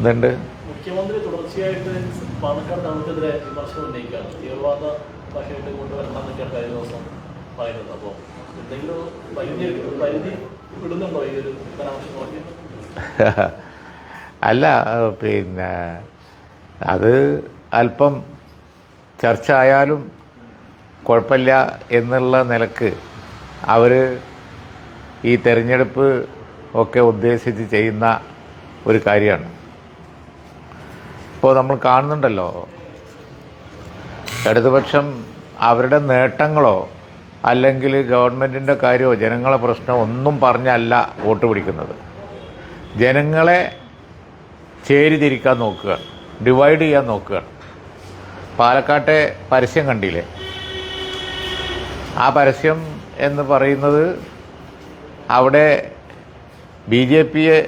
ഇതുണ്ട്. മുഖ്യമന്ത്രി തുടർച്ചയായിട്ട് പാലക്കാട് താലൂക്കെതിരെ വിമർശനം ഉന്നയിക്കുകയാണ്. തീവ്രവാദ ഭാഷയായിട്ട് കൊണ്ടുവരണം എന്നൊക്കെയാണ് കഴിഞ്ഞ ദിവസം പറയുന്നത്. അപ്പോൾ എന്തെങ്കിലും പരിധി പരിധി വിടുന്നുണ്ടോ ഈ ഒരു പരാമർശങ്ങളൊക്കെ? അല്ല പിന്നെ അത് അല്പം ചർച്ച ആയാലും കുഴപ്പമില്ല എന്നുള്ള നിലയ്ക്ക് അവർ ഈ തെരഞ്ഞെടുപ്പ് ഒക്കെ ഉദ്ദേശിച്ച് ചെയ്യുന്ന ഒരു കാര്യമാണ്. ഇപ്പോൾ നമ്മൾ കാണുന്നുണ്ടല്ലോ. ഇടതുപക്ഷം അവരുടെ നേട്ടങ്ങളോ അല്ലെങ്കിൽ ഗവൺമെന്റിന്റെ കാര്യമോ ജനങ്ങളെ പ്രശ്നമോ ഒന്നും പറഞ്ഞല്ല വോട്ട് പിടിക്കുന്നത്. ജനങ്ങളെ ചേരിതിരിക്കാൻ നോക്കുക ഡിവൈഡ് ചെയ്യാൻ നോക്കുക പാലക്കാട്ടെ പരസ്യം കണ്ടില്ലേ? ആ പരസ്യം എന്ന് പറയുന്നത് അവിടെ ബി ജെ പിയെ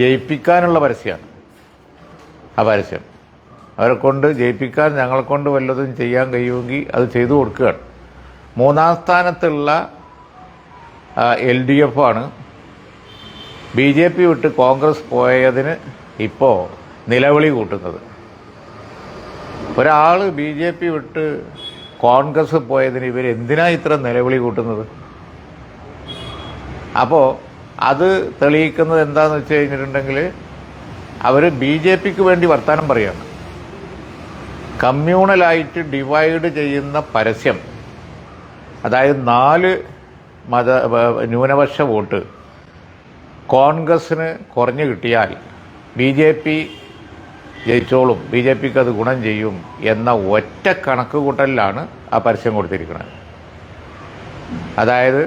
ജയിപ്പിക്കാനുള്ള പരസ്യമാണ് ആ പരസ്യം അവരെ കൊണ്ട് ജയിപ്പിക്കാൻ ഞങ്ങളെ കൊണ്ട് വല്ലതും ചെയ്യാൻ കഴിയുമെങ്കിൽ അത് ചെയ്തു കൊടുക്കുകയാണ്. മൂന്നാം സ്ഥാനത്തുള്ള എൽ ഡി എഫ് ആണ്. ബി ജെ പി വിട്ട് കോൺഗ്രസ് പോയതിന് ഇപ്പോൾ നിലവിളി കൂട്ടുന്നത്. ഒരാൾ ബി ജെ പി വിട്ട് കോൺഗ്രസ് പോയതിന് ഇവർ എന്തിനാ ഇത്ര നിലവിളി കൂട്ടുന്നത്? അപ്പോൾ അത് തെളിയിക്കുന്നത് എന്താണെന്ന് വെച്ച് കഴിഞ്ഞിട്ടുണ്ടെങ്കിൽ അവർ ബി ജെ പിക്ക് വേണ്ടി വർത്തമാനം പറയാണ്. കമ്മ്യൂണലായിട്ട് ഡിവൈഡ് ചെയ്യുന്ന പരസ്യം അതായത് നാല് മത ന്യൂനപക്ഷ വോട്ട് കോൺഗ്രസ്സിന് കുറഞ്ഞു കിട്ടിയാൽ ബി ജെ പി ജയിച്ചോളും ബി ജെ പിക്ക് അത് ഗുണം ചെയ്യും എന്ന ഒറ്റ കണക്ക് കൂട്ടലിലാണ് ആ പരസ്യം കൊടുത്തിരിക്കുന്നത്. അതായത്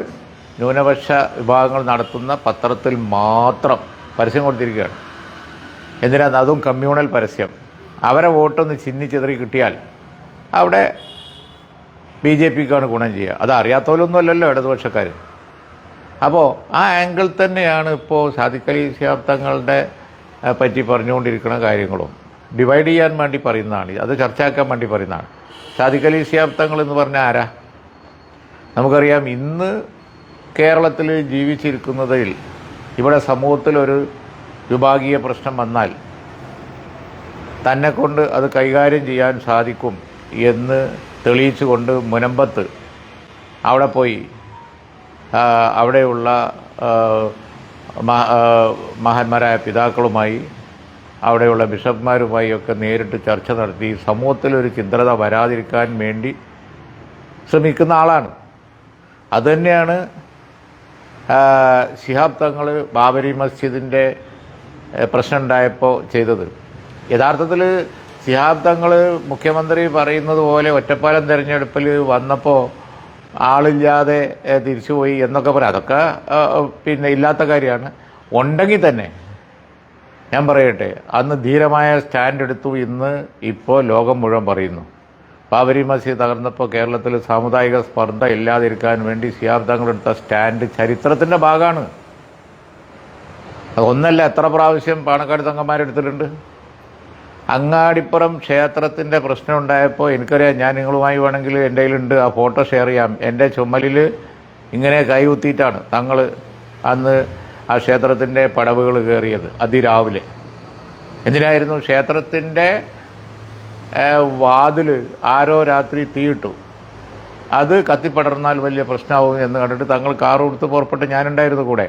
ന്യൂനപക്ഷ വിഭാഗങ്ങൾ നടത്തുന്ന പത്രത്തിൽ മാത്രം പരസ്യം കൊടുത്തിരിക്കുകയാണ്. എന്തിനാ? അതും കമ്മ്യൂണൽ പരസ്യം. അവരെ വോട്ടൊന്ന് ചിന്നി ചിതറി കിട്ടിയാൽ അവിടെ ബി ജെ പിക്കാണ് ഗുണം ചെയ്യുക. അത് അറിയാത്തവരൊന്നും അല്ലല്ലോ ഇടതുപക്ഷക്കാർ അപ്പോൾ ആ ആംഗിൾ തന്നെയാണ് ഇപ്പോൾ സാധിക്കലി ശാബ്ദങ്ങളുടെ പറ്റി പറഞ്ഞുകൊണ്ടിരിക്കുന്ന കാര്യങ്ങളും. ഡിവൈഡ് ചെയ്യാൻ വേണ്ടി പറയുന്നതാണ്. അത് ചർച്ചയാക്കാൻ വേണ്ടി പറയുന്നതാണ്. സാധിക്കലി ശാബ്ദങ്ങൾ എന്ന് പറഞ്ഞാൽ ആരാ? നമുക്കറിയാം ഇന്ന് കേരളത്തിൽ ജീവിച്ചിരിക്കുന്നതിൽ ഇവിടെ സമൂഹത്തിലൊരു വിഭാഗീയ പ്രശ്നം വന്നാൽ തന്നെക്കൊണ്ട് അത് കൈകാര്യം ചെയ്യാൻ സാധിക്കും എന്ന് തെളിയിച്ചുകൊണ്ട് മുനമ്പത്ത് അവിടെ പോയി അവിടെയുള്ള മഹാന്മാരായ പിതാക്കളുമായി അവിടെയുള്ള ബിഷപ്പ്മാരുമായി ഒക്കെ നേരിട്ട് ചർച്ച നടത്തി സമൂഹത്തിലൊരു ചിന്തത വരാതിരിക്കാൻ വേണ്ടി ശ്രമിക്കുന്ന ആളാണ്. അതുതന്നെയാണ് ശിഹാബ് തങ്ങൾ ബാബരി മസ്ജിദിന്റെ പ്രശ്നം ഉണ്ടായപ്പോൾ ചെയ്തത്. യഥാർത്ഥത്തിൽ ശിഹാബ് തങ്ങൾ മുഖ്യമന്ത്രി പറയുന്നത് പോലെ ഒറ്റപ്പാലം തിരഞ്ഞെടുപ്പിൽ വന്നപ്പോൾ ആളില്ലാതെ തിരിച്ചുപോയി എന്നൊക്കെ പറയാം. അതൊക്കെ പിന്നെ ഇല്ലാത്ത കാര്യമാണ്. ഉണ്ടെങ്കിൽ തന്നെ ഞാൻ പറയട്ടെ അന്ന് ധീരമായ സ്റ്റാൻഡ് എടുത്തു ഇന്ന് ഇപ്പോൾ ലോകം മുഴുവൻ പറയുന്നു. ബാബരി മസ്ജിദ് തകർന്നപ്പോൾ കേരളത്തിൽ സാമുദായിക സ്പർദ്ധ ഇല്ലാതിരിക്കാൻ വേണ്ടി സിയാബ് തങ്ങളെടുത്ത സ്റ്റാൻഡ് ചരിത്രത്തിന്റെ ഭാഗമാണ്. അത് ഒന്നല്ല എത്ര പ്രാവശ്യം പാണക്കാട് തങ്ങന്മാരെടുത്തിട്ടുണ്ട് അങ്ങാടിപ്പുറം ക്ഷേത്രത്തിന്റെ പ്രശ്നം ഉണ്ടായപ്പോൾ എനിക്കറിയാം ഞാൻ നിങ്ങളുമായി വേണമെങ്കിൽ എന്റെ കയ്യിലുണ്ട് ആ ഫോട്ടോ ഷെയർ ചെയ്യാം. എന്റെ ചുമലിൽ ഇങ്ങനെ കൈകുത്തിയിട്ടാണ് തങ്ങൾ അന്ന് ആ ക്ഷേത്രത്തിന്റെ പടവുകൾ കയറിയത് അതിരാവിലെ. എന്തിനായിരുന്നു? ക്ഷേത്രത്തിന്റെ വാതിൽ ആരോ രാത്രി തീയിട്ടു. അത് കത്തിപ്പടർന്നാൽ വലിയ പ്രശ്നമാവും എന്ന് കണ്ടിട്ട് തങ്ങൾ കാർ കൊടുത്ത് പുറപ്പെട്ട് ഞാനുണ്ടായിരുന്നു കൂടെ.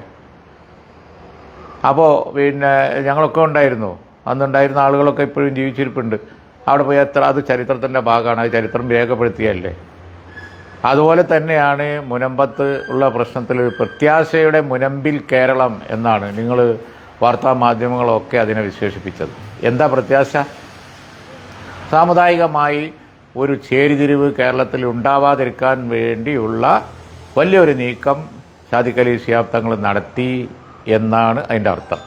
അപ്പോൾ പിന്നെ ഞങ്ങളൊക്കെ ഉണ്ടായിരുന്നു. അന്നുണ്ടായിരുന്ന ആളുകളൊക്കെ ഇപ്പോഴും ജീവിച്ചിരിപ്പുണ്ട്. അവിടെ പോയി എത്ര അത് ചരിത്രത്തിന്റെ ഭാഗമാണ്. അത് ചരിത്രം രേഖപ്പെടുത്തിയല്ലേ? അതുപോലെ തന്നെയാണ് മുനമ്പത്ത് ഉള്ള പ്രശ്നത്തിൽ പ്രത്യാശയുടെ മുനമ്പിൽ കേരളം എന്നാണ് നിങ്ങൾ വാർത്താ മാധ്യമങ്ങളൊക്കെ അതിനെ വിശേഷിപ്പിച്ചത്. എന്താ പ്രത്യാശ? സാമുദായികമായി ഒരു ചേരിതിരിവ് കേരളത്തിൽ ഉണ്ടാവാതിരിക്കാൻ വേണ്ടിയുള്ള വലിയൊരു നീക്കം ഷാദിഖ് അലി ശിഹാബ് തങ്ങൾ നടത്തി. എന്നാണ് അതിന്റെ അർത്ഥം.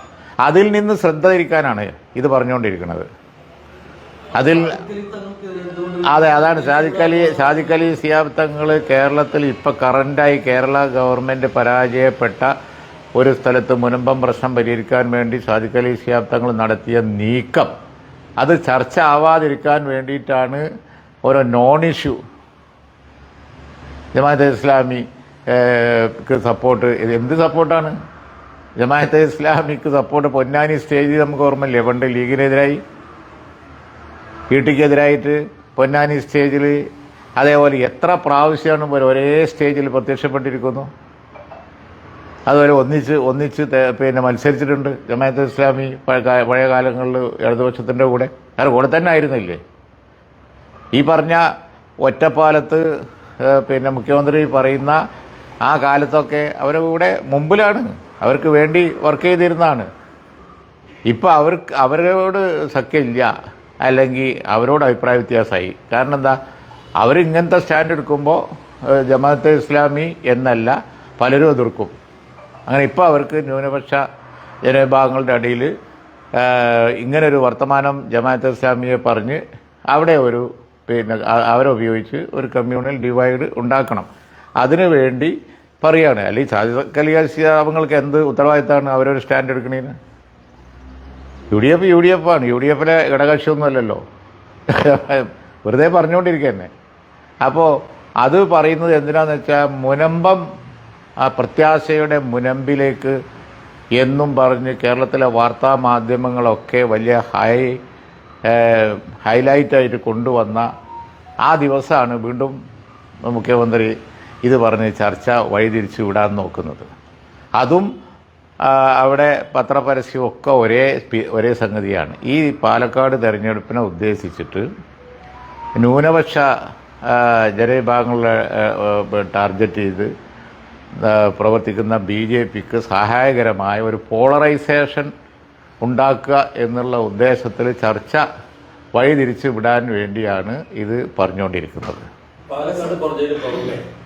അതിൽ നിന്ന് ശ്രദ്ധ തിരിക്കാനാണ് ഇത് പറഞ്ഞുകൊണ്ടിരിക്കുന്നത്. അതിൽ അതെ അതാണ്. ഷാജിക്കലി ഷാജിക്കലി സിയാബ്ദങ്ങൾ കേരളത്തിൽ ഇപ്പോൾ കറന്റായി കേരള ഗവൺമെന്റ് പരാജയപ്പെട്ട ഒരു സ്ഥലത്ത് മുനമ്പം പ്രശ്നം പരിഹരിക്കാൻ വേണ്ടി ഷാജിക്കലി സിയാബ്ദങ്ങൾ നടത്തിയ നീക്കം. അത് ചർച്ച ആവാതിരിക്കാൻ വേണ്ടിയിട്ടാണ് ഓരോ നോൺ ഇഷ്യൂ ജമാഅത്തെ ഇസ്ലാമിക്ക് സപ്പോർട്ട് എന്ത് സപ്പോർട്ടാണ് ജമാഅത്തെ ഇസ്ലാമിക്ക് സപ്പോർട്ട് പൊന്നാനി സ്റ്റേജിൽ നമുക്ക് ഓർമ്മയില്ലേ? പണ്ട് ലീഗിനെതിരായി ഈട്ടിക്കെതിരായിട്ട് പൊന്നാനി സ്റ്റേജിൽ അതേപോലെ എത്ര പ്രാവശ്യമാണ് പോലെ ഒരേ സ്റ്റേജിൽ പ്രത്യക്ഷപ്പെട്ടിരിക്കുന്നു. അതുപോലെ ഒന്നിച്ച് ഒന്നിച്ച് പിന്നെ മത്സരിച്ചിട്ടുണ്ട് ജമാഅത്തെ ഇസ്ലാമി പഴയ കാലങ്ങളിൽ ഇടതുപക്ഷത്തിന്റെ കൂടെ. അവരുടെ കൂടെ തന്നെ ആയിരുന്നില്ലേ? ഈ പറഞ്ഞ ഒറ്റപ്പാലത്ത് പിന്നെ മുഖ്യമന്ത്രി പറയുന്ന ആ കാലത്തൊക്കെ അവരുടെ കൂടെ മുമ്പിലാണ് അവർക്ക് വേണ്ടി വർക്ക് ചെയ്തിരുന്നതാണ്. ഇപ്പം അവർക്ക് അവരോട് സഖ്യമില്ല. അല്ലെങ്കിൽ അവരോട് അഭിപ്രായ വ്യത്യാസമായി. കാരണം എന്താ? അവരിങ്ങനത്തെ സ്റ്റാൻഡ് എടുക്കുമ്പോൾ ജമാഅത്ത് ഇസ്ലാമി എന്നല്ല പലരും എതിർക്കും. അങ്ങനെ ഇപ്പോൾ അവർക്ക് ന്യൂനപക്ഷ ജനവിഭാഗങ്ങളുടെ അടിയിൽ ഇങ്ങനൊരു വർത്തമാനം ജമാഅത്തെ ഇസ്ലാമിയെ പറഞ്ഞ് അവിടെ ഒരു പിന്നെ അവരെ ഉപയോഗിച്ച് ഒരു കമ്മ്യൂണൽ ഡിവൈഡ് ഉണ്ടാക്കണം. അതിനു വേണ്ടി പറയാണ്. അല്ലെങ്കിൽ സാധിക്കലിയാശാപങ്ങൾക്ക് എന്ത് ഉത്തരവാദിത്തമാണ് അവരൊരു stand എടുക്കണേന്? U D F U D F ആണ്. യു ഡി എഫിലെ ഘടകക്ഷിയൊന്നും അല്ലല്ലോ വെറുതെ പറഞ്ഞുകൊണ്ടിരിക്കുകയെന്നെ അപ്പോൾ അത് പറയുന്നത് എന്തിനാന്ന് വെച്ചാൽ മുനമ്പം ആ പ്രത്യാശയുടെ മുനമ്പിലേക്ക് എന്നും പറഞ്ഞ് കേരളത്തിലെ വാർത്താ മാധ്യമങ്ങളൊക്കെ വലിയ ഹൈ ഹൈലൈറ്റായിട്ട് കൊണ്ടുവന്ന ആ ദിവസമാണ് വീണ്ടും മുഖ്യമന്ത്രി ഇത് പറഞ്ഞ് ചർച്ച വഴിതിരിച്ചു വിടാൻ നോക്കുന്നത്. അതും അവിടെ പത്രപരസ്യം ഒക്കെ ഒരേ ഒരേ സംഗതിയാണ്. ഈ പാലക്കാട് തെരഞ്ഞെടുപ്പിനെ ഉദ്ദേശിച്ചിട്ട് ന്യൂനപക്ഷ ജനവിഭാഗങ്ങളെ ടാർഗറ്റ് ചെയ്ത് പ്രവർത്തിക്കുന്ന ബി ജെ പിക്ക് സഹായകരമായ ഒരു പോളറൈസേഷൻ ഉണ്ടാക്കുക എന്നുള്ള ഉദ്ദേശത്തിൽ ചർച്ച വഴിതിരിച്ച് വിടാൻ വേണ്ടിയാണ് ഇത് പറഞ്ഞുകൊണ്ടിരിക്കുന്നത്. പാലക്കാട്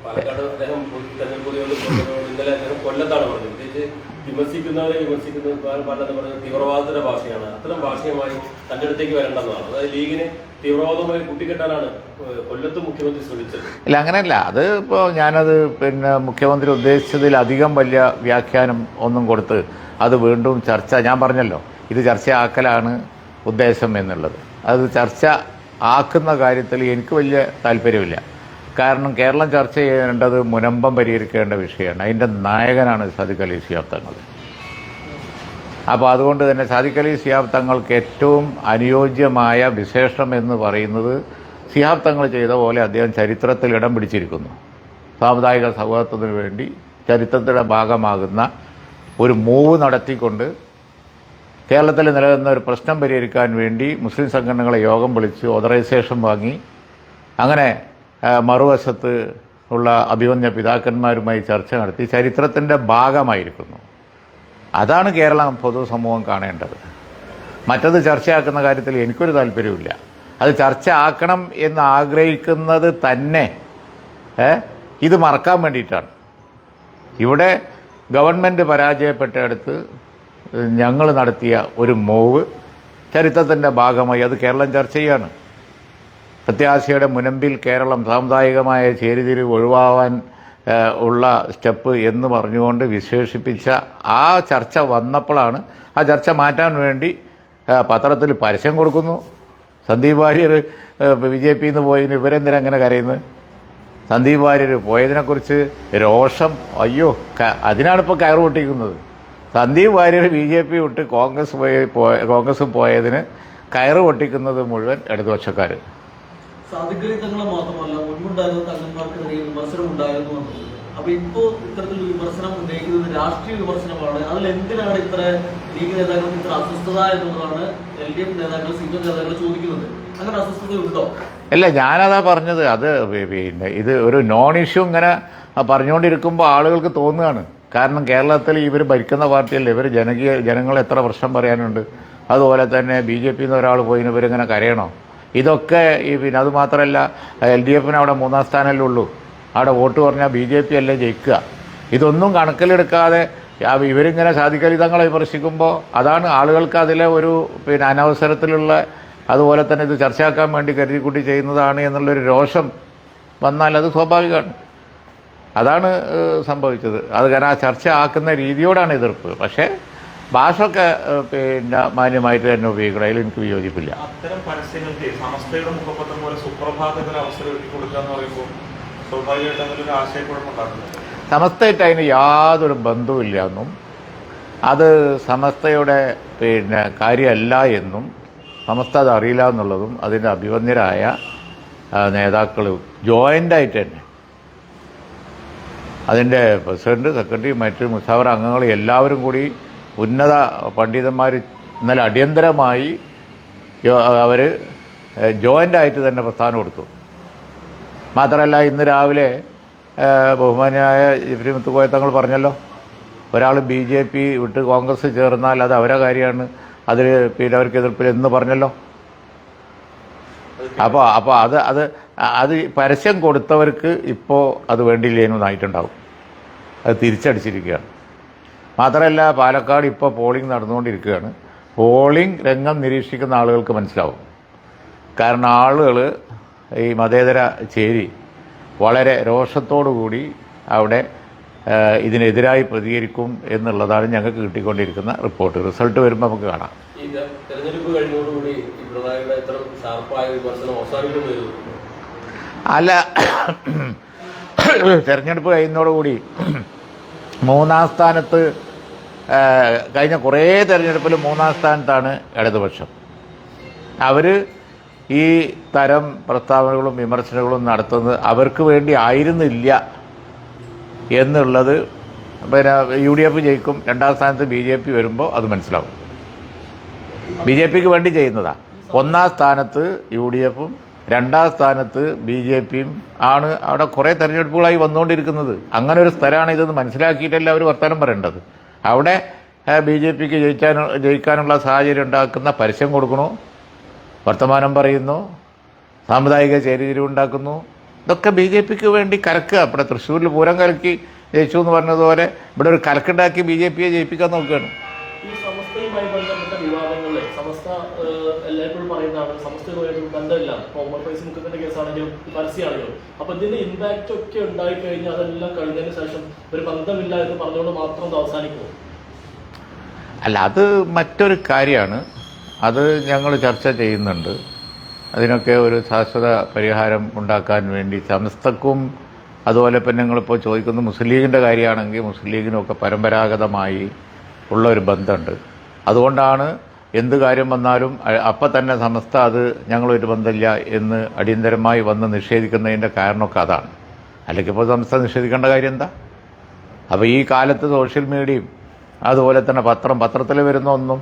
അദ്ദേഹം ഇന്നലെ അതായത് കൊല്ലത്ത് മുഖ്യമന്ത്രി ശ്രമിച്ചത്. ഇല്ല അങ്ങനെയല്ല. അത് ഇപ്പോൾ ഞാനത് പിന്നെ മുഖ്യമന്ത്രി ഉദ്ദേശിച്ചതിൽ അധികം വലിയ വ്യാഖ്യാനം ഒന്നും കൊടുത്ത് അത് വീണ്ടും ചർച്ച ഞാൻ പറഞ്ഞല്ലോ. ഇത് ചർച്ചയാക്കലാണ് ഉദ്ദേശം എന്നുള്ളത്. അത് ചർച്ച ആക്കുന്ന കാര്യത്തിൽ എനിക്ക് വലിയ താല്പര്യമില്ല. കാരണം കേരളം ചർച്ച ചെയ്യേണ്ടത് മുനമ്പം പരിഹരിക്കേണ്ട വിഷയമാണ്. അതിന്റെ നായകനാണ് സാദിഖ് അലി സിയാബ് തങ്ങൾ. അപ്പോൾ അതുകൊണ്ട് തന്നെ സാദിഖ് അലി സിയാബ് തങ്ങൾക്ക് ഏറ്റവും അനുയോജ്യമായ വിശേഷം എന്ന് പറയുന്നത് സിയാബ് തങ്ങൾ ചെയ്ത പോലെ അദ്ദേഹം ചരിത്രത്തിൽ ഇടം പിടിച്ചിരിക്കുന്നു. സാമുദായിക സൗഹാർദ്ദത്തിന് വേണ്ടി ചരിത്രത്തിന്റെ ഭാഗമാകുന്ന ഒരു മൂവ് നടത്തിക്കൊണ്ട് കേരളത്തിൽ നിലനിന്ന ഒരു പ്രശ്നം പരിഹരിക്കാൻ വേണ്ടി മുസ്ലിം സംഘടനകളെ യോഗം വിളിച്ച് ഓതറൈസേഷൻ വാങ്ങി. അങ്ങനെ മറുവശത്ത് ഉള്ള അഭിമന്യ പിതാക്കന്മാരുമായി ചർച്ച നടത്തി ചരിത്രത്തിന്റെ ഭാഗമായിരിക്കുന്നു. അതാണ് കേരള പൊതുസമൂഹം കാണേണ്ടത്. മറ്റത് ചർച്ചയാക്കുന്ന കാര്യത്തിൽ എനിക്കൊരു താല്പര്യമില്ല അത് ചർച്ച ആക്കണം എന്ന് ആഗ്രഹിക്കുന്നത് തന്നെ ഇത് മറക്കാൻ വേണ്ടിയിട്ടാണ്. ഇവിടെ ഗവൺമെന്റ് പരാജയപ്പെട്ടടുത്ത് ഞങ്ങൾ നടത്തിയ ഒരു മൂവ് ചരിത്രത്തിന്റെ ഭാഗമായി അത് കേരളം ചർച്ച ചെയ്യാണ്. പ്രത്യാശയുടെ മുനമ്പിൽ കേരളം സാമുദായികമായ ചേരിതിരിവ് ഒഴിവാവാൻ ഉള്ള സ്റ്റെപ്പ് എന്ന് പറഞ്ഞുകൊണ്ട് വിശേഷിപ്പിച്ച ആ ചർച്ച വന്നപ്പോഴാണ് ആ ചർച്ച മാറ്റാൻ വേണ്ടി പത്രത്തിൽ പരസ്യം കൊടുക്കുന്നു. സന്ദീപ് വാര്യർ ബി ജെ പിന്ന് പോയതിന് ഇവരെന്തിനാ അങ്ങനെ കരയുന്നത്? സന്ദീപ് വാര്യർ പോയതിനെക്കുറിച്ച് രോഷം അയ്യോ അതിനാണ് അതിനാണിപ്പോൾ കയറ് പൊട്ടിക്കുന്നത്. Sandeep Warrier B J P വിട്ട് കോൺഗ്രസ് പോയ പോയ- കോൺഗ്രസ് പോയതിന് കയറ് പൊട്ടിക്കുന്നത് മുഴുവൻ ഇടതുപക്ഷക്കാർ സാധിക്കലി തങ്ങളെ മാത്രമല്ല മുൻപുണ്ടായിരുന്ന തങ്ങന്മാർക്കെതിരെ വിമർശനം ഉണ്ടായിരുന്നു അപ്പൊ ഇപ്പോ ഇത്തരത്തിലൊരു വിമർശനം ഉന്നയിക്കുന്നത് രാഷ്ട്രീയ വിമർശനമാണ്. അതിൽ എന്തിനാണ് ഇത്ര ലീഗ് നേതാക്കൾക്ക് ഇത്ര അസ്വസ്ഥത എന്നുള്ളതാണ് എൽ ഡി എഫ് നേതാക്കൾ സി പി എം നേതാക്കൾ ചോദിക്കുന്നത്. അങ്ങനെ അസ്വസ്ഥത ഉണ്ടോ? അല്ല ഞാനതാ പറഞ്ഞത്. അത് പിന്നെ ഇത് ഒരു നോൺ ഇഷ്യൂ ഇങ്ങനെ പറഞ്ഞുകൊണ്ടിരിക്കുമ്പോൾ ആളുകൾക്ക് തോന്നുകയാണ്. കാരണം കേരളത്തിൽ ഇവർ ഭരിക്കുന്ന പാർട്ടിയല്ലേ? ഇവർ ജനകീയ ജനങ്ങൾ എത്ര പ്രശ്നം പറയാനുണ്ട്? അതുപോലെ തന്നെ ബി ജെ പിന്ന് ഒരാൾ പോയിന് ഇവരിങ്ങനെ കരയണോ? ഇതൊക്കെ ഈ പിന്നെ അതുമാത്രമല്ല എൽ ഡി എഫിന് അവിടെ മൂന്നാം സ്ഥാനമല്ലേ ഉള്ളൂ. അവിടെ വോട്ട് പറഞ്ഞാൽ ബി ജെ പി അല്ലേ ജയിക്കുക. ഇതൊന്നും കണക്കിലെടുക്കാതെ ഇവരിങ്ങനെ സാധിക്കലിതങ്ങളെ വിമർശിക്കുമ്പോൾ അതാണ് ആളുകൾക്ക് അതിലെ ഒരു പിന്നെ അനവസരത്തിലുള്ള അതുപോലെ തന്നെ ഇത് ചർച്ചയാക്കാൻ വേണ്ടി കരുതിക്കൂട്ടി ചെയ്യുന്നതാണ് എന്നുള്ളൊരു രോഷം വന്നാൽ അത് സ്വാഭാവികമാണ്. അതാണ് സംഭവിച്ചത്. അത് കാരണം ആ ചർച്ച ആക്കുന്ന രീതിയോടാണ് എതിർപ്പ്. പക്ഷേ ഭാഷയൊക്കെ പിന്നെ മാന്യമായിട്ട് തന്നെ ഉപയോഗിക്കണം. അതിൽ എനിക്ക് വിയോജിപ്പില്ല. അത്തരം പരസ്യങ്ങൾക്ക് സമസ്തയുടെ മുഖപത്രം പോലെ സുപ്രഭാതത്തിന് അവസരം ഒരുക്കി എന്ന് പറയുമ്പോൾ സ്വാഭാവികമായിട്ട് അതിലൊരു ആശയക്കുഴപ്പം ഉണ്ടാക്കുന്നുണ്ട് സമസ്തയായിട്ട് അതിന് യാതൊരു ബന്ധവുമില്ല എന്നും അത് സമസ്തയുടെ പിന്നെ കാര്യമല്ല എന്നും സമസ്ത അത് അറിയില്ല എന്നുള്ളതും അതിന്റെ അഭിവന്യരായ നേതാക്കൾ ജോയിന്റായിട്ട് തന്നെ. അതിന്റെ പ്രസിഡന്റ് സെക്രട്ടറി മറ്റ് മുസാവർ അംഗങ്ങൾ എല്ലാവരും കൂടി ഉന്നത പണ്ഡിതന്മാർ ഇന്നലെ അടിയന്തരമായി അവർ ജോയിന്റായിട്ട് തന്നെ പ്രസ്ഥാനം കൊടുത്തു മാത്രമല്ല ഇന്ന് രാവിലെ ബഹുമാന്യായ കോയ തങ്ങൾ പറഞ്ഞല്ലോ ഒരാൾ ബി ജെ പി വിട്ട് കോൺഗ്രസ് ചേർന്നാൽ അത് അവരെ കാര്യമാണ് അതിൽ പിന്നെ അവർക്ക് എതിർപ്പിൽ എന്ന് പറഞ്ഞല്ലോ. അപ്പോൾ അപ്പോൾ അത് അത് അത് പരസ്യം കൊടുത്തവർക്ക് ഇപ്പോൾ അത് വേണ്ടിയില്ലേന്നൊന്നായിട്ടുണ്ടാവും അത് തിരിച്ചടിച്ചിരിക്കുകയാണ്. മാത്രമല്ല പാലക്കാട് ഇപ്പോൾ പോളിംഗ് നടന്നുകൊണ്ടിരിക്കുകയാണ്. പോളിംഗ് രംഗം നിരീക്ഷിക്കുന്ന ആളുകൾക്ക് മനസ്സിലാവും. കാരണം ആളുകൾ ഈ മതേതര ചേരി വളരെ രോഷത്തോടു കൂടി അവിടെ ഇതിനെതിരായി പ്രതികരിക്കും എന്നുള്ളതാണ് ഞങ്ങൾക്ക് കിട്ടിക്കൊണ്ടിരിക്കുന്ന റിപ്പോർട്ട്. റിസൾട്ട് വരുമ്പോൾ നമുക്ക് കാണാം. അല്ല തെരഞ്ഞെടുപ്പ് കഴിയുന്നതോടുകൂടി മൂന്നാം സ്ഥാനത്ത് കഴിഞ്ഞ കുറേ തെരഞ്ഞെടുപ്പിൽ മൂന്നാം സ്ഥാനത്താണ് ഇടതുപക്ഷം. അവർ ഈ തരം പ്രസ്താവനകളും വിമർശനങ്ങളും നടത്തുന്നത് അവർക്ക് വേണ്ടി ആയിരുന്നില്ല എന്നുള്ളത് പിന്നെ യു ഡി എഫ് ജയിക്കും രണ്ടാം സ്ഥാനത്ത് ബി ജെ പി വരുമ്പോൾ അത് മനസ്സിലാവും. ബി ജെ പിക്ക് വേണ്ടി ചെയ്യുന്നതാ. ഒന്നാം സ്ഥാനത്ത് യു ഡി എഫും രണ്ടാം സ്ഥാനത്ത് ബി ജെ പിയും ആണ് അവിടെ കുറേ തെരഞ്ഞെടുപ്പുകളായി വന്നുകൊണ്ടിരിക്കുന്നത്. അങ്ങനെ ഒരു സ്ഥലമാണ് ഇതെന്ന് മനസ്സിലാക്കിയിട്ടല്ല അവർ വർത്തമാനം പറയേണ്ടത്? അവിടെ ബി ജെ പിക്ക് ജയിക്കാൻ ജയിക്കാനുള്ള സാഹചര്യം ഉണ്ടാക്കുന്ന പരസ്യം കൊടുക്കണു. വർത്തമാനം പറയുന്നു. സാമുദായിക ചേരിതിരിവുണ്ടാക്കുന്നു ഇതൊക്കെ ബി ജെ പിക്ക് വേണ്ടി കലക്കുക. ഇവിടെ തൃശ്ശൂരിൽ പൂരം കലക്കി ജയിച്ചു എന്ന് പറഞ്ഞതുപോലെ ഇവിടെ ഒരു കലക്കുണ്ടാക്കി ബി ജെ പിയെ ജയിപ്പിക്കാൻ നോക്കുകയാണ്. ഈ വിവാദങ്ങളിലെ സമസ്ത എല്ലായ്പ്പോഴും പറയുന്നതാണ്. സമസ്തയുമായിട്ട് ബന്ധമില്ല. ഉമർ ഫൈസ് മുഖത്തിന്റെ കേസാണെങ്കിലും പരസ്യമാണെങ്കിലും. അപ്പൊ ഇതിന്റെ ഇമ്പാക്റ്റ് ഒക്കെ ഉണ്ടായി കഴിഞ്ഞാൽ അതെല്ലാം കഴിഞ്ഞതിന് ശേഷം ഒരു ബന്ധമില്ല എന്ന് പറഞ്ഞുകൊണ്ട് മാത്രം അത് അവസാനിക്കുമോ അല്ല അത് മറ്റൊരു കാര്യമാണ്. അത് ഞങ്ങൾ ചർച്ച ചെയ്യുന്നുണ്ട്. അതിനൊക്കെ ഒരു ശാശ്വത പരിഹാരം ഉണ്ടാക്കാൻ വേണ്ടി സമസ്തക്കും അതുപോലെ ഇപ്പം ഞങ്ങളിപ്പോൾ ചോദിക്കുന്ന മുസ്ലിം ലീഗിന്റെ കാര്യമാണെങ്കിൽ മുസ്ലിം ലീഗിനൊക്കെ പരമ്പരാഗതമായി ഉള്ള ഒരു ബന്ധമുണ്ട്. അതുകൊണ്ടാണ് എന്ത് കാര്യം വന്നാലും അപ്പം തന്നെ സമസ്ത അത് ഞങ്ങളൊരു ബന്ധമില്ല എന്ന് അടിയന്തരമായി വന്ന് നിഷേധിക്കുന്നതിന്റെ കാരണമൊക്കെ അതാണ്. അല്ലെങ്കിൽ ഇപ്പോൾ സംസ്ഥ നിഷേധിക്കേണ്ട കാര്യം എന്താ? അപ്പോൾ ഈ കാലത്ത് സോഷ്യൽ മീഡിയയും അതുപോലെ തന്നെ പത്രം പത്രത്തിൽ വരുന്ന ഒന്നും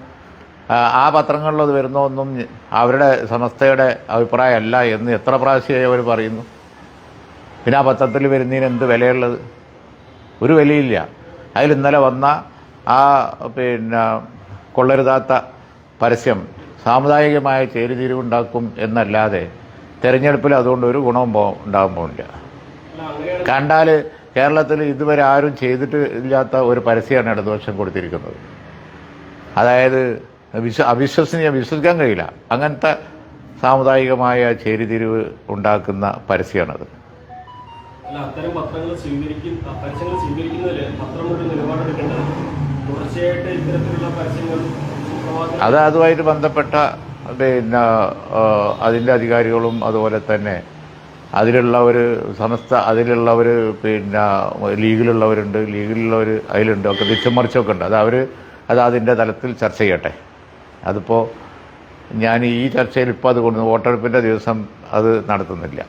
ആ, പത്രങ്ങളിലത് വരുന്ന ഒന്നും അവരുടെ സമസ്തയുടെ അഭിപ്രായമല്ല എന്ന് എത്ര പ്രാവശ്യമായി അവർ പറയുന്നു? പിന്നെ ആ പത്രത്തിൽ വരുന്നതിന് എന്ത് വിലയുള്ളത്? ഒരു വിലയില്ല. അതിൽ ഇന്നലെ വന്ന ആ പിന്നെ കൊള്ളരുതാത്ത പരസ്യം സാമുദായികമായ ചേരുതിരിവുണ്ടാക്കും എന്നല്ലാതെ തെരഞ്ഞെടുപ്പിൽ അതുകൊണ്ട് ഒരു ഗുണവും ഉണ്ടാകാൻ പോകുന്നില്ല. കണ്ടാൽ കേരളത്തിൽ ഇതുവരെ ആരും ചെയ്തിട്ട് ഇല്ലാത്ത ഒരു പരസ്യമാണ് ഇടതുപക്ഷം കൊടുത്തിരിക്കുന്നത്. അതായത് വിശ്വ അവിശ്വസനീയ വിശ്വസിക്കാൻ കഴിയില്ല. അങ്ങനത്തെ സാമുദായികമായ ചേരിതിരിവ് ഉണ്ടാക്കുന്ന പരസ്യമാണത്. സ്വീകരിക്കുന്നതിൽ പരസ്യങ്ങൾ അത് അതുമായിട്ട് ബന്ധപ്പെട്ട പിന്നെ അതിന്റെ അധികാരികളും അതുപോലെ തന്നെ അതിലുള്ള അതിലുള്ളവർ സമസ്ത അതിലുള്ളവർ പിന്നെ ലീഗിലുള്ളവരുണ്ട് ലീഗിലുള്ളവർ അതിലുണ്ട് ഒക്കെ തിരിച്ചും മറിച്ചൊക്കെ ഉണ്ട്. അത് അവർ അത് അതിന്റെ തലത്തിൽ ചർച്ച ചെയ്യട്ടെ. അതിപ്പോൾ ഞാൻ ഈ ചർച്ചയിൽ ഇപ്പോൾ അത് കൊണ്ട് വോട്ടെടുപ്പിന്റെ ദിവസം അത് നടത്തുന്നില്ല.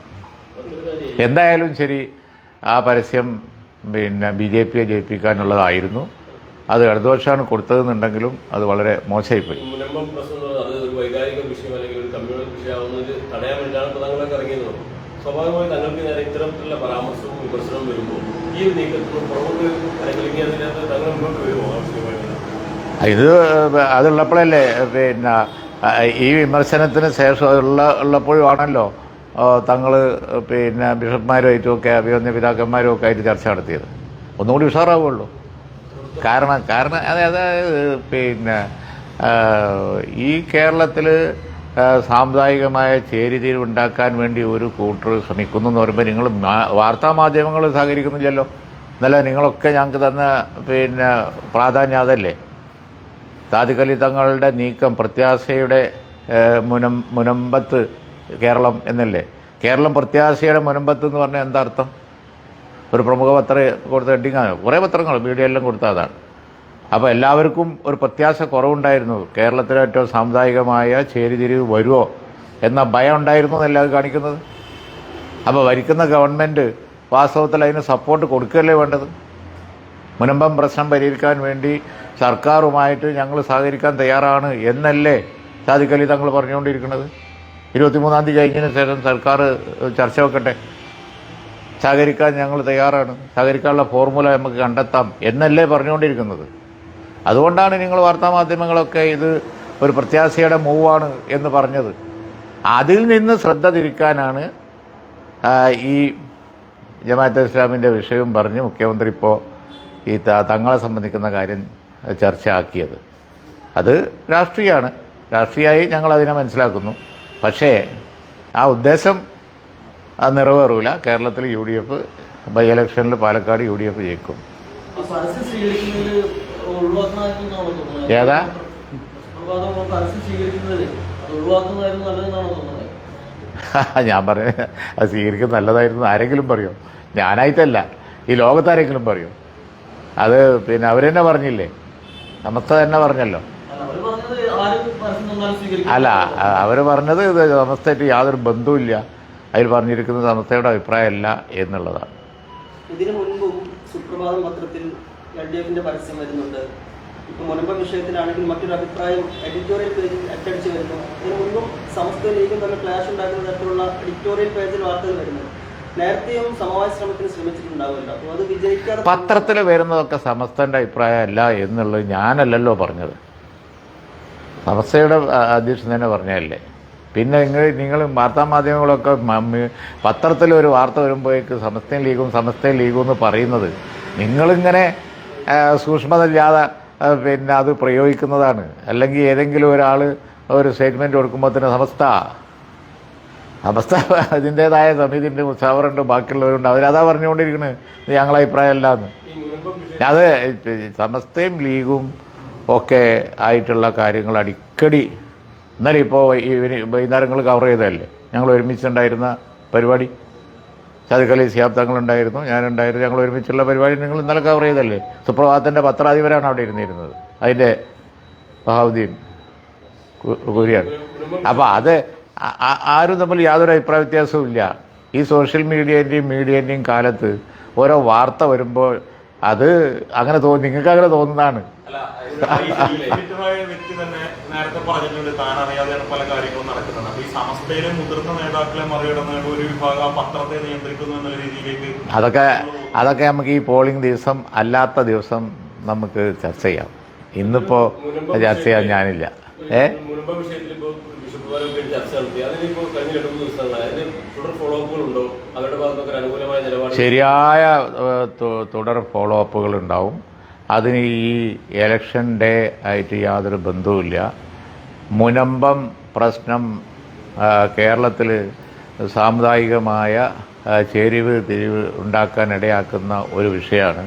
എന്തായാലും ശരി ആ പരസ്യം പിന്നെ ബി ജെ പിയെ ജയിപ്പിക്കാനുള്ളതായിരുന്നു. അത് ഇടതുപക്ഷമാണ് കൊടുത്തതെന്നുണ്ടെങ്കിലും അത് വളരെ മോശമായിപ്പോയി. ഇത് അതുള്ളപ്പോഴല്ലേ പിന്നെ ഈ വിമർശനത്തിന് ശേഷം ഉള്ള ഉള്ളപ്പോഴും ആണല്ലോ തങ്ങൾ പിന്നെ ബിഷപ്പ്മാരുമായിട്ടുമൊക്കെ അഭിവന്യ പിതാക്കന്മാരും ഒക്കെ ആയിട്ട് ചർച്ച നടത്തിയത്. ഒന്നുകൂടി ഉഷാറാവുള്ളൂ. കാരണം കാരണം അതെ അതായത് പിന്നെ ഈ കേരളത്തിൽ സാമുദായികമായ ചേരിതിരിവ് ഉണ്ടാക്കാൻ വേണ്ടി ഒരു കൂട്ടർ ശ്രമിക്കുന്നു എന്ന് പറയുമ്പോൾ നിങ്ങൾ വാർത്താമാധ്യമങ്ങൾ വാർത്താ മാധ്യമങ്ങൾ സഹകരിക്കുന്നില്ലല്ലോ. എന്നല്ല നിങ്ങളൊക്കെ ഞങ്ങൾക്ക് തന്ന പിന്നെ പ്രാധാന്യം അതല്ലേ? താതികലി തങ്ങളുടെ നീക്കം പ്രത്യാശയുടെ മുനം മുനമ്പത്ത് കേരളം എന്നല്ലേ? കേരളം പ്രത്യാശയുടെ മുനമ്പത്ത് എന്ന് പറഞ്ഞാൽ എന്താ അർത്ഥം? ഒരു പ്രമുഖ പത്രം കൊടുത്ത ഹെഡിങ്ങാണ് കുറേ പത്രങ്ങൾ മീഡിയ എല്ലാം കൊടുത്ത അതാണ്. അപ്പോൾ എല്ലാവർക്കും ഒരു പ്രത്യാശ കുറവുണ്ടായിരുന്നു. കേരളത്തിലെ ഏറ്റവും സാമുദായികമായ ചേരിതിരിവ് വരുമോ എന്ന ഭയം ഉണ്ടായിരുന്നു അത് കാണിക്കുന്നത്? അപ്പോൾ ഭരിക്കുന്ന ഗവൺമെന്റ് വാസ്തവത്തിൽ അതിന് സപ്പോർട്ട് കൊടുക്കുകയല്ലേ വേണ്ടത്? മുനമ്പം പ്രശ്നം പരിഹരിക്കാൻ വേണ്ടി സർക്കാരുമായിട്ട് ഞങ്ങൾ സഹകരിക്കാൻ തയ്യാറാണ് എന്നല്ലേ സാദിഖലി തങ്ങൾ പറഞ്ഞുകൊണ്ടിരിക്കുന്നത്? ഇരുപത്തിമൂന്നാം തീയതി കഴിഞ്ഞതിന് ശേഷം സർക്കാർ ചർച്ച വെക്കട്ടെ. സഹകരിക്കാൻ ഞങ്ങൾ തയ്യാറാണ്. സഹകരിക്കാനുള്ള ഫോർമുല നമുക്ക് കണ്ടെത്താം എന്നല്ലേ പറഞ്ഞുകൊണ്ടിരിക്കുന്നത്. അതുകൊണ്ടാണ് നിങ്ങൾ വാർത്താമാധ്യമങ്ങളൊക്കെ ഇത് ഒരു പ്രത്യാശയുടെ മൂവാണ് എന്ന് പറഞ്ഞത്. അതിൽ നിന്ന് ശ്രദ്ധ തിരിക്കാനാണ് ഈ ജമാഅത്തെ ഇസ്ലാമിന്റെ വിഷയം പറഞ്ഞ് മുഖ്യമന്ത്രി ഇപ്പോൾ ഈ തങ്ങളെ സംബന്ധിക്കുന്ന കാര്യം ചർച്ച ചർച്ചയാക്കിയത്. അത് രാഷ്ട്രീയമാണ്. രാഷ്ട്രീയമായി ഞങ്ങളതിനെ മനസ്സിലാക്കുന്നു. പക്ഷേ ആ ഉദ്ദേശം അത് നിറവേറൂല. കേരളത്തിൽ യു ഡി എഫ് ബൈ ഇലക്ഷനിൽ പാലക്കാട് യു ഡി എഫ് ജയിക്കും. ഏതാ? ഞാൻ പറഞ്ഞ അത് സ്വീകരിക്കുന്നത് നല്ലതായിരുന്നു. ആരെങ്കിലും പറയും? ഞാനായിട്ടല്ല. ഈ ലോകത്താരെങ്കിലും പറയും? അത് പിന്നെ അവരെന്നെ പറഞ്ഞില്ലേ? സമസ്ത തന്നെ പറഞ്ഞല്ലോ. അല്ല അവർ പറഞ്ഞത് ഇത് സമസ്തയായിട്ട് യാതൊരു ബന്ധവുമില്ല. അതിൽ പറഞ്ഞിരിക്കുന്നത് അന്നത്തെയുടെ അഭിപ്രായമല്ല എന്നുള്ളതാണ്. ഇതിനു മുൻപും സുപ്രഭാതം പത്രത്തിൽ എൽ ഡി എഫിന്റെ പരസ്യം വരുന്നുണ്ട്. ഇപ്പൊ മുനമ്പം വിഷയത്തിലാണെങ്കിൽ മറ്റൊരു അഭിപ്രായം എഡിറ്റോറിയൽ പേജിൽ അറ്റടിച്ച് വരുന്നു. ഇതിനു മുൻപും സമസ്ത ലീഗും തന്നെ ക്ലാഷ് ഉണ്ടാക്കുന്ന തരത്തിലുള്ള എഡിറ്റോറിയൽ പേജിൽ വാർത്തകൾ വരുന്നു നേരത്തെയും സമവായ ശ്രമത്തിന് അപ്പോൾ അത് വിജയിക്കാതെ പത്രത്തിൽ വരുന്നതൊക്കെ സമസ്തന്റെ അഭിപ്രായമല്ല എന്നുള്ളത് ഞാനല്ലല്ലോ പറഞ്ഞത്. സമസ്തയുടെ അധ്യക്ഷൻ തന്നെ പറഞ്ഞതല്ലേ? പിന്നെ നിങ്ങൾ നിങ്ങൾ വാർത്താമാധ്യമങ്ങളൊക്കെ പത്രത്തിൽ ഒരു വാർത്ത വരുമ്പോഴേക്ക് സമസ്തയും ലീഗും സമസ്തയും ലീഗും എന്ന് പറയുന്നത് നിങ്ങളിങ്ങനെ സൂക്ഷ്മതയില്ലാതെ പിന്നെ അത് പ്രയോഗിക്കുന്നതാണ്. അല്ലെങ്കിൽ ഏതെങ്കിലും ഒരാൾ ഒരു സ്റ്റേറ്റ്മെന്റ് കൊടുക്കുമ്പോൾ തന്നെ സമസ്ത അവസ്ഥ അതിന്റേതായ സമിതിന്റെ ഉത്സവറുണ്ട് ബാക്കിയുള്ളവരുണ്ട്. അവരതാ പറഞ്ഞുകൊണ്ടിരിക്കുന്നത് ഞങ്ങളെ അഭിപ്രായമല്ല എന്ന്. അത് സമസ്തയും ലീഗും ഒക്കെ ആയിട്ടുള്ള കാര്യങ്ങൾ അടിക്കടി ഇന്നലെ ഇപ്പോൾ ഈ വൈകുന്നേരങ്ങൾ കവർ ചെയ്തതല്ലേ? ഞങ്ങൾ ഒരുമിച്ചുണ്ടായിരുന്ന പരിപാടി. ചതുക്കലി സിയാബ് തങ്ങളുണ്ടായിരുന്നു ഞാനുണ്ടായിരുന്നു. ഞങ്ങൾ ഒരുമിച്ചുള്ള പരിപാടി നിങ്ങൾ ഇന്നലെ കവർ ചെയ്തല്ലേ സുപ്രഭാതത്തിന്റെ പത്രാധിപരാണ് അവിടെ ഇരുന്നിരുന്നത്. അതിന്റെ ബഹാവുദ്ദീൻ കു- അപ്പോൾ അത് ആരും തമ്മിൽ യാതൊരു അഭിപ്രായ വ്യത്യാസവും ഇല്ല. ഈ സോഷ്യൽ മീഡിയേന്റെയും മീഡിയേന്റെയും കാലത്ത് ഓരോ വാർത്ത വരുമ്പോൾ അത് അങ്ങനെ തോന്നി നിങ്ങൾക്ക് അങ്ങനെ തോന്നുന്നതാണ്. അല്ല അതിന്റെ ബൈസിക്കില്ലേ? വ്യക്തിപരമായ വ്യക്തി തന്നെ നേരത്തെ പറഞ്ഞിട്ടുണ്ട് താൻ പല കാര്യങ്ങളും നടക്കുന്നത്. ഈ സമസ്തയിലെ മുതിർന്ന നേതാക്കളെ മറികടന്ന് ഒരു വിഭാഗം പത്രത്തെ നിയന്ത്രിക്കുന്നു എന്നുള്ള രീതിയിലേക്ക് അതൊക്കെ അതൊക്കെ നമുക്ക് ഈ പോളിംഗ് ദിവസം അല്ലാത്ത ദിവസം നമുക്ക് ചർച്ച ചെയ്യാം. ഇന്നിപ്പോ ചർച്ച ചെയ്യാൻ ഞാനില്ല. ഏ? ശരിയായ തുടർ ഫോളോ അപ്പുകൾ ഉണ്ടാവും അതിന് ഈ എലക്ഷൻ ഡേ ആയിട്ട് യാതൊരു ബന്ധവുമില്ല. മുനമ്പം പ്രശ്നം കേരളത്തിൽ സാമുദായികമായ ചേരിവ് തിരിവ് ഉണ്ടാക്കാൻ ഇടയാക്കുന്ന ഒരു വിഷയമാണ്.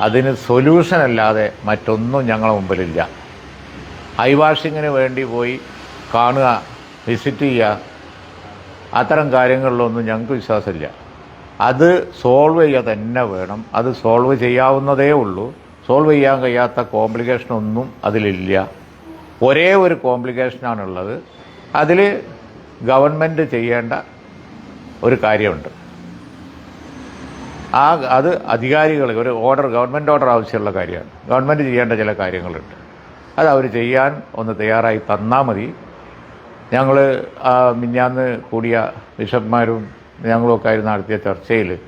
അതിന് സൊല്യൂഷൻ അല്ലാതെ മറ്റൊന്നും ഞങ്ങളുടെ മുമ്പിലില്ല. ഐ വാഷിങ്ങിന് വേണ്ടി പോയി കാണുക വിസിറ്റ് ചെയ്യുക അത്തരം കാര്യങ്ങളിലൊന്നും ഞങ്ങൾക്ക് വിശ്വാസമില്ല. അത് സോൾവ് ചെയ്യുക തന്നെ വേണം. അത് സോൾവ് ചെയ്യാവുന്നതേ ഉള്ളൂ. സോൾവ് ചെയ്യാൻ കഴിയാത്ത കോംപ്ലിക്കേഷനൊന്നും അതിലില്ല. ഒരേ ഒരു കോംപ്ലിക്കേഷനാണുള്ളത് അതിൽ ഗവൺമെന്റ് ചെയ്യേണ്ട ഒരു കാര്യമുണ്ട്. ആ അത് അധികാരികൾ ഒരു ഓർഡർ ഗവൺമെന്റ് ഓർഡർ ആവശ്യമുള്ള കാര്യമാണ്. ഗവൺമെന്റ് ചെയ്യേണ്ട ചില കാര്യങ്ങളുണ്ട്. അത് അവർ ചെയ്യാൻ ഒന്ന് തയ്യാറായി തന്നാൽ മതി. ഞങ്ങൾ മിഞ്ഞാന്ന് കൂടിയ ബിഷപ്പ്മാരും ഞങ്ങളൊക്കെ ആയിരുന്നു നടത്തിയ ചർച്ചയിൽ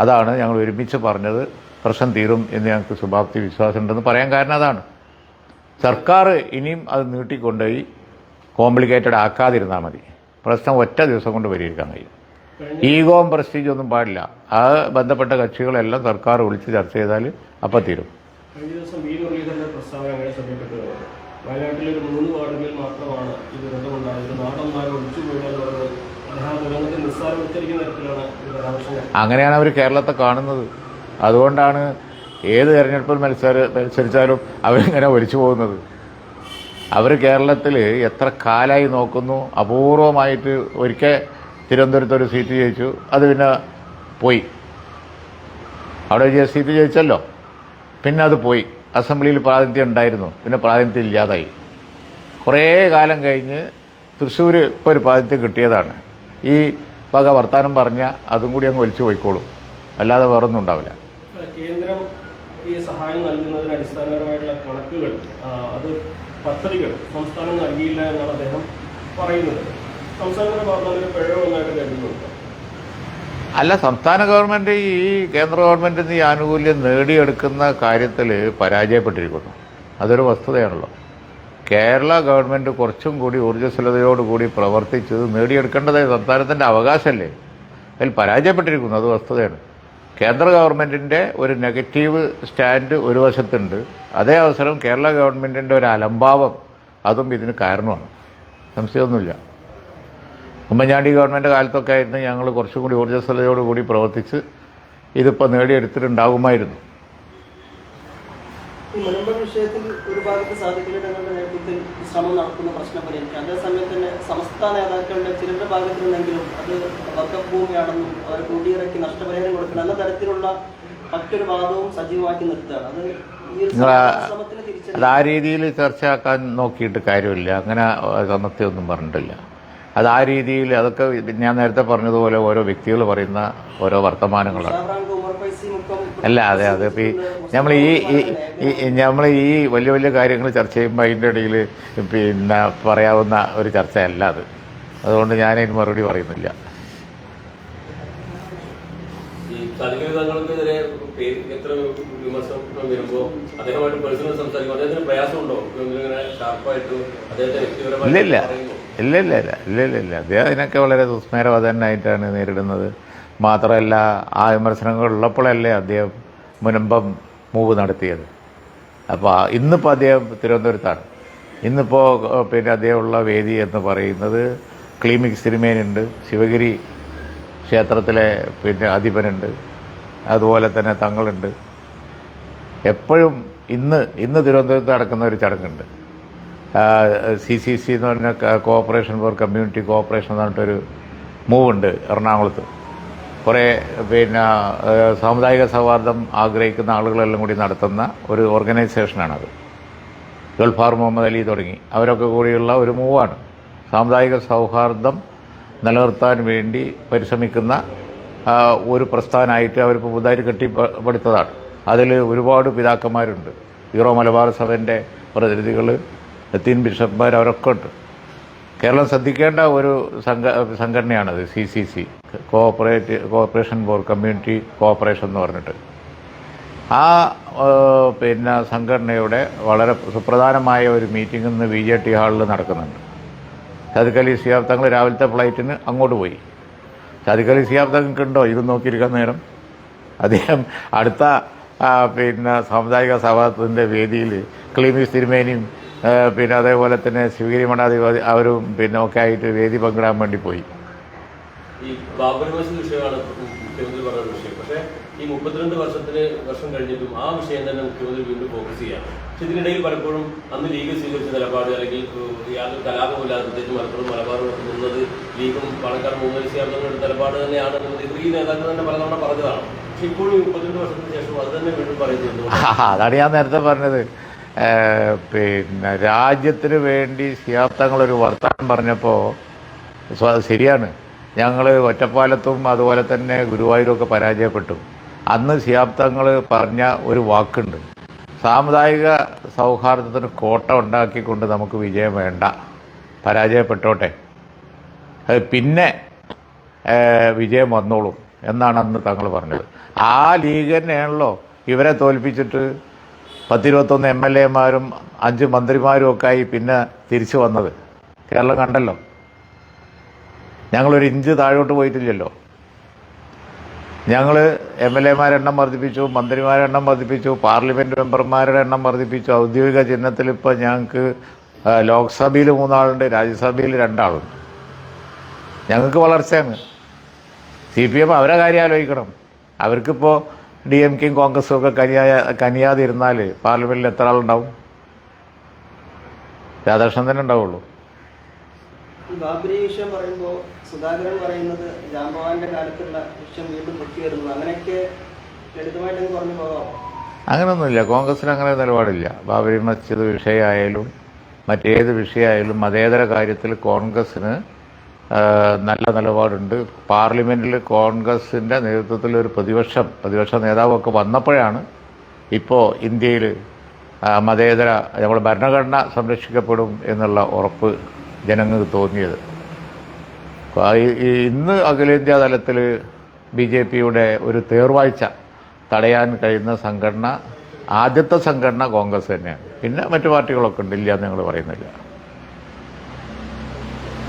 അതാണ് ഞങ്ങൾ ഒരുമിച്ച് പറഞ്ഞത്. പ്രശ്നം തീരും എന്ന് ഞങ്ങൾക്ക് ശുഭാപ്തി വിശ്വാസമുണ്ടെന്ന് പറയാൻ കാരണം അതാണ്. സർക്കാർ ഇനിയും അത് നീട്ടിക്കൊണ്ടുപോയി കോംപ്ലിക്കേറ്റഡ് ആക്കാതിരുന്നാൽ മതി. പ്രശ്നം ഒറ്റ ദിവസം കൊണ്ട് പരിഹരിക്കാൻ കഴിയും. ഈഗോം പ്രസ്റ്റീജ് ഒന്നും പാടില്ല. ആ ബന്ധപ്പെട്ട കക്ഷികളെല്ലാം സർക്കാർ വിളിച്ച് ചർച്ച ചെയ്താൽ അപ്പം തീരും. കഴിഞ്ഞ ദിവസം വയനാട്ടിലെ ഒരു മൂന്ന് വാർഡുകളിൽ മാത്രമാണ് ഈ ദുരന്തമുണ്ടായത് നാടന്മാരെ ഒളിച്ചു വീണെന്ന് പറഞ്ഞത് അദ്ദേഹം അങ്ങനെയാണ് അവർ കേരളത്തെ കാണുന്നത്. അതുകൊണ്ടാണ് ഏത് തെരഞ്ഞെടുപ്പിൽ മത്സര മത്സരിച്ചാലും അവരിങ്ങനെ ഒലിച്ചു പോകുന്നത്. അവർ കേരളത്തിൽ എത്ര കാലായി നോക്കുന്നു. അപൂർവമായിട്ട് ഒരിക്കൽ തിരുവനന്തപുരത്ത് ഒരു സീറ്റ് ജയിച്ചു. അത് പിന്നെ പോയി. അവിടെ സീറ്റ് ജയിച്ചല്ലോ. പിന്നെ അത് പോയി. അസംബ്ലിയിൽ പ്രാതിനിധ്യം ഉണ്ടായിരുന്നു. പിന്നെ പ്രാതിനിധ്യം ഇല്ലാതായി. കുറേ കാലം കഴിഞ്ഞ് തൃശ്ശൂർ ഇപ്പോൾ ഒരു പ്രാതിനിധ്യം കിട്ടിയതാണ്. ഈ വക വർത്താനം പറഞ്ഞാൽ അതും കൂടി അങ്ങ് വലിച്ചു പോയിക്കോളും. അല്ലാതെ വേറൊന്നും ഉണ്ടാവില്ല. കേന്ദ്രം ഈ സഹായം കണക്കുകൾ അത് സംസ്ഥാനം നൽകിയില്ല എന്നാണ് അദ്ദേഹം പറയുന്നത്. സംസ്ഥാനത്തിന്റെ ഭാഗത്ത് പിഴവ് ഒന്നായിട്ട് കരുതുന്നുണ്ട്? അല്ല സംസ്ഥാന ഗവൺമെന്റ് ഈ കേന്ദ്ര ഗവൺമെന്റ് ഈ ആനുകൂല്യം നേടിയെടുക്കുന്ന കാര്യത്തിൽ പരാജയപ്പെട്ടിരിക്കുന്നു. അതൊരു വസ്തുതയാണല്ലോ. കേരള ഗവൺമെന്റ് കുറച്ചും കൂടി ഊർജസ്വലതയോടുകൂടി പ്രവർത്തിച്ചത് നേടിയെടുക്കേണ്ടത് സംസ്ഥാനത്തിന്റെ അവകാശമല്ലേ? അതിൽ പരാജയപ്പെട്ടിരിക്കുന്നു അത് വസ്തുതയാണ്. കേന്ദ്ര ഗവൺമെന്റിന്റെ ഒരു നെഗറ്റീവ് സ്റ്റാൻഡ് ഒരു വശത്തുണ്ട്. അതേ അവസരം കേരള ഗവൺമെന്റിന്റെ ഒരു അലംഭാവം അതും ഇതിന് കാരണമാണ്. സംശയമൊന്നുമില്ല. ഉമ്മൻചാണ്ടി ഗവൺമെന്റ് കാലത്തൊക്കെ ആയിരുന്നു ഞങ്ങൾ കുറച്ചും കൂടി ഊർജസ്വലതയോടുകൂടി പ്രവർത്തിച്ച് ഇതിപ്പോൾ നേടിയെടുത്തിട്ടുണ്ടാകുമായിരുന്നു. ഈ വിഷയത്തിൽ ഒരു ഭാഗത്ത് നേതൃത്വത്തിൽ ശ്രമം നടത്തുന്ന പ്രശ്നം പരിഹരിക്കാം. അതേസമയത്ത് തന്നെ സംസ്ഥാന നേതാക്കളുടെ ചിലരുടെ ഭാഗത്തു നിന്നെങ്കിലും അത് വർഗഭൂമിയാണെന്നും അവർ നഷ്ടപരിഹാരം കൊടുക്കണം എന്ന തരത്തിലുള്ള മറ്റൊരു വാദവും സജീവമാക്കി നിർത്തുകയാണ്. അത് ആ രീതിയിൽ ചർച്ചയാക്കാൻ നോക്കിയിട്ട് കാര്യമില്ല. അങ്ങനെ സമത്യമൊന്നും പറഞ്ഞിട്ടില്ല. അത് ആ രീതിയിൽ അതൊക്കെ ഞാൻ നേരത്തെ പറഞ്ഞതുപോലെ ഓരോ വ്യക്തികൾ പറയുന്ന ഓരോ വർത്തമാനങ്ങളാണ്. അല്ല അതെ അതെ. ഇപ്പം ഈ നമ്മൾ ഈ നമ്മൾ ഈ വലിയ വലിയ കാര്യങ്ങൾ ചർച്ച ചെയ്യുമ്പോൾ അതിന്റെ ഇടയിൽ പിന്നെ പറയാവുന്ന ഒരു ചർച്ചയല്ല അത്. അതുകൊണ്ട് ഞാൻ ഞാനതിന് മറുപടി പറയുന്നില്ല. ഇല്ലില്ല. ഇല്ല ഇല്ല ഇല്ല ഇല്ല ഇല്ല ഇല്ല അദ്ദേഹം അതിനൊക്കെ വളരെ സുസ്മേരവതനായിട്ടാണ് നേരിടുന്നത്. മാത്രമല്ല ആ വിമർശനങ്ങൾ ഉള്ളപ്പോഴല്ലേ അദ്ദേഹം മുനമ്പം മൂവ് നടത്തിയത്. അപ്പോൾ ഇന്നിപ്പോൾ അദ്ദേഹം തിരുവനന്തപുരത്താണ്. ഇന്നിപ്പോൾ പിന്നെ അദ്ദേഹമുള്ള വേദി എന്ന് പറയുന്നത് ക്ലീമിക് സിനിമേനുണ്ട് ശിവഗിരി ക്ഷേത്രത്തിലെ പിന്നെ അധിപനുണ്ട്. അതുപോലെ തന്നെ തങ്ങളുണ്ട്. എപ്പോഴും ഇന്ന് ഇന്ന് തിരുവനന്തപുരത്ത് നടക്കുന്ന ഒരു ചടങ്ങുണ്ട്. സി സി സി എന്ന് പറഞ്ഞ കോഓപ്പറേഷൻ ഫോർ കമ്മ്യൂണിറ്റി കോഓപ്പറേഷൻ എന്ന് പറഞ്ഞിട്ടൊരു മൂവുണ്ട് എറണാകുളത്ത്. കുറേ പിന്നെ സാമുദായിക സൗഹാർദ്ദം ആഗ്രഹിക്കുന്ന ആളുകളെല്ലാം കൂടി നടത്തുന്ന ഒരു ഓർഗനൈസേഷനാണത് ഗൾഫാർ മുഹമ്മദ് അലി തുടങ്ങി. അവരൊക്കെ കൂടിയുള്ള ഒരു മൂവാണ്. സാമുദായിക സൗഹാർദ്ദം നിലനിർത്താൻ വേണ്ടി പരിശ്രമിക്കുന്ന ഒരു പ്രസ്ഥാനമായിട്ട് അവരിപ്പോൾ പുതുതായിട്ട് കെട്ടിപ്പടുത്തതാണ് അതിൽ ഒരുപാട് പിതാക്കന്മാരുണ്ട്. ഹീറോ മലബാർ സഭന്റെ പ്രതിനിധികൾ ലത്തീൻ ബിഷപ്പ്മാർ അവരൊക്കെ ഉണ്ട്. കേരളം ശ്രദ്ധിക്കേണ്ട ഒരു സംഘ സംഘടനയാണത് C C C cooperate cooperation for community cooperation എന്ന് പറഞ്ഞിട്ട്. ആ പിന്നെ സംഘടനയുടെ വളരെ സുപ്രധാനമായ ഒരു മീറ്റിംഗ് ഇന്ന് ബി ജെ ടി ഹാളിൽ നടക്കുന്നുണ്ട്. ചതുക്കലി സിയാബ് തങ്ങൾ രാവിലത്തെ ഫ്ലൈറ്റിന് അങ്ങോട്ട് പോയി. ചതുക്കലി സിയാബ് തങ്ങൾക്ക് ഉണ്ടോ? ഇത് നോക്കിയിരിക്കാൻ നേരം. അദ്ദേഹം അടുത്ത പിന്നെ സാമുദായിക സഭാത്തിന്റെ വേദിയിൽ ക്ലീമിസ് തിരുമേനിയും പിന്നെ അതേപോലെ തന്നെ ശിവഗിരി മഠാധിപതി അവരും പിന്നെ ഒക്കെ ആയിട്ട് വേദി പങ്കിടാൻ വേണ്ടി പോയി. ഈ ബാബറി മസ്ജിദ് വിഷയമാണ് മുഖ്യമന്ത്രി പറഞ്ഞ വിഷയം. പക്ഷേ ഈ മുപ്പത്തിരണ്ട് വർഷത്തിന് വർഷം കഴിഞ്ഞിട്ടും ആ വിഷയം തന്നെ മുഖ്യമന്ത്രി വീണ്ടും ഫോക്കസ് പക്ഷെ ഇതിനിടയിൽ പലപ്പോഴും അന്ന് ലീഗ് സ്വീകരിച്ച നിലപാട് അല്ലെങ്കിൽ യാതൊരു കലാപമില്ലാതെ പ്രത്യേകിച്ച് മലപ്പുറം മലബാറും ഒക്കെ നിന്നത് ലീഗും പാലക്കാട് മൂന്നരി ചേർന്നുള്ള നിലപാട് തന്നെയാണ് എന്നത് ഈ നേതാക്കൾ തന്നെ പലതവണ പറഞ്ഞതാണ്. പക്ഷെ ഇപ്പോഴും ഈ മുപ്പത്തിരണ്ട് വർഷത്തിന് ശേഷം അത് തന്നെ വീണ്ടും പറയുന്നു? അതാണ് ഞാൻ നേരത്തെ പറഞ്ഞത്. പിന്നെ രാജ്യത്തിന് വേണ്ടി സിയാത്തങ്ങളൊരു വർത്താനം പറഞ്ഞപ്പോൾ ശരിയാണ്. ഞങ്ങൾ ഒറ്റപ്പാലത്തും അതുപോലെ തന്നെ ഗുരുവായൂരൊക്കെ പരാജയപ്പെട്ടു. അന്ന് സിയാബ്ദങ്ങൾ പറഞ്ഞ ഒരു വാക്കുണ്ട്. സാമുദായിക സൗഹാർദ്ദത്തിന് കോട്ട ഉണ്ടാക്കിക്കൊണ്ട് നമുക്ക് വിജയം വേണ്ട. പരാജയപ്പെട്ടോട്ടെ. അത് പിന്നെ വിജയം വന്നോളും എന്നാണ് അന്ന് തങ്ങൾ പറഞ്ഞത്. ആ ലീഗ് തന്നെയാണല്ലോ ഇവരെ തോൽപ്പിച്ചിട്ട് പത്തിരുപത്തൊന്ന് എം എൽ എമാരും അഞ്ച് മന്ത്രിമാരും ഒക്കെ ആയി പിന്നെ തിരിച്ചു വന്നത്. കേരളം കണ്ടല്ലോ. ഞങ്ങളൊരു ഇഞ്ച് താഴോട്ട് പോയിട്ടില്ലല്ലോ. ഞങ്ങൾ എം എൽ എമാരുടെ എണ്ണം വർദ്ധിപ്പിച്ചു മന്ത്രിമാരുടെ എണ്ണം വർദ്ധിപ്പിച്ചു പാർലമെന്റ് മെമ്പർമാരുടെ എണ്ണം വർദ്ധിപ്പിച്ചു. ഔദ്യോഗിക ചിഹ്നത്തിൽ ഇപ്പോൾ ഞങ്ങൾക്ക് ലോക്സഭയിൽ മൂന്നാളുണ്ട് രാജ്യസഭയിൽ രണ്ടാളുണ്ട്. ഞങ്ങൾക്ക് വളർച്ചയാണ് സി പി എം അവരെ കാര്യം ആലോചിക്കണം. അവർക്കിപ്പോൾ ഡി എം കെയും കോൺഗ്രസും ഒക്കെ കനിയായ കനിയാതിരുന്നാൽ പാർലമെന്റിൽ എത്ര ആളുണ്ടാവും? രാധാകൃഷ്ണൻ തന്നെ ഉണ്ടാവുള്ളൂ. ബാബരി വിഷയം പറയുമ്പോൾ സുധാകരൻ പറയുന്നത് ജാംബവാന്റെ കാലത്തുള്ള വിഷയം വീണ്ടും പൊട്ടി വരുന്നു അങ്ങനെയൊക്കെ ലളിതമായിട്ട് അങ്ങ് പറഞ്ഞു പോകാമോ? അങ്ങനെയൊന്നുമില്ല കോൺഗ്രസിന് അങ്ങനെ നിലപാടില്ല. ബാബരി മസ്ജിദ് വിഷയമായാലും മറ്റേത് വിഷയമായാലും മതേതര കാര്യത്തിൽ കോൺഗ്രസ്സിന് ആ, നല്ല നിലപാടുണ്ട്. പാർലമെന്റിൽ കോൺഗ്രസിന്റെ നേതൃത്വത്തിൽ ഒരു പ്രതിപക്ഷം പ്രതിപക്ഷ നേതാവൊക്കെ വന്നപ്പോഴാണ് ഇപ്പോൾ ഇന്ത്യയിൽ മതേതര നമ്മുടെ ഭരണഘടന സംരക്ഷിക്കപ്പെടും എന്നുള്ള ഉറപ്പ് ജനങ്ങൾക്ക് തോന്നിയത്. ഇന്ന് അഖിലേന്ത്യാ തലത്തിൽ ബി ജെ പിയുടെ ഒരു തേർവാഴ്ച തടയാൻ കഴിയുന്ന സംഘടന ആദ്യത്തെ സംഘടന കോൺഗ്രസ് തന്നെയാണ്. പിന്നെ മറ്റു പാർട്ടികളൊക്കെ ഉണ്ടില്ല എന്ന് ഞങ്ങൾ പറയുന്നില്ല.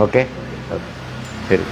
ഓക്കെ? ശരി.